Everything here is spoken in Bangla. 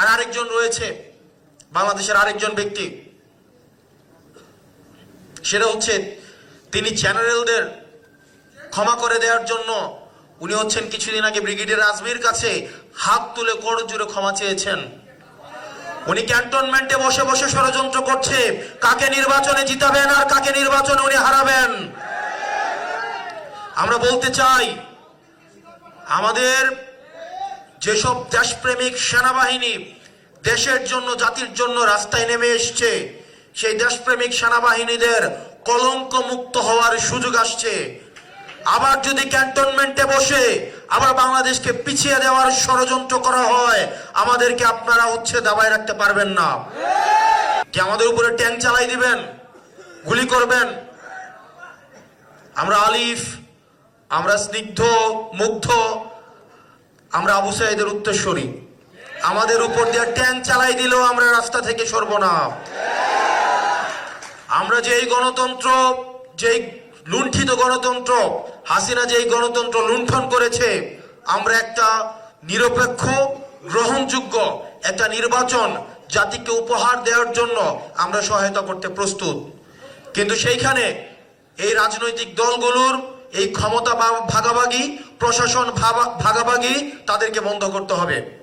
আর আরেকজন রয়েছে, বাংলাদেশের আরেকজন ব্যক্তি। সেটা হচ্ছে তিনি জেনারেলদের ক্ষমা করে দেওয়ার জন্য উনি হচ্ছেন কিছুদিন আগে ব্রিগেডিয়ার আজমির কাছে হাত তুলে করো জুড়ে ক্ষমা চেয়েছেন। উনি ক্যান্টনমেন্টে বসে বসে ষড়যন্ত্র করছে, কাকে নির্বাচনে জিতাবেন আর কাকে নির্বাচনে উনি হারাবেন। আমরা বলতে চাই, আমাদের যেসব দেশপ্রেমিক সেনাবাহিনী দেশের জন্য, জাতির জন্য রাস্তায় নেমে এসছে, সেই দেশপ্রেমিক সেনাবাহিনীদের কলঙ্ক মুক্ত হওয়ার সুযোগ আসছে। আবার যদি ক্যান্টনমেন্টে বসে আবার বাংলাদেশকে পিছিয়ে দেওয়ার ষড়যন্ত্র করা হয়, আমাদেরকে আপনারা হচ্ছে দাবায় রাখতে পারবেন না। কি আমাদের উপরে ট্যাঙ্ক চালাই দিবেন? গুলি করবেন? আমরা আলিফ, আমরা স্নিগ্ধ, মুগ্ধ আমরা আবু সাইদের উত্তরস্বরী আমাদের উপর দিয়ে ট্যাঙ্ক চালাই দিলেও আমরা রাস্তা থেকে সরব না। আমরা যেই গণতন্ত্র, যেই লুণ্ঠিত গণতন্ত্র, হাসিনা যেই গণতন্ত্র লুণ্ঠন করেছে, আমরা একটা নিরপেক্ষ, গ্রহণযোগ্য, একটা নির্বাচন জাতিকে উপহার দেওয়ার জন্য আমরা সহায়তা করতে প্রস্তুত। কিন্তু সেইখানে এই রাজনৈতিক দলগুলোর এই ক্ষমতা ভাগাভাগি প্রশাসন ভাগাভাগি তাদেরকে বন্ধ করতে হবে।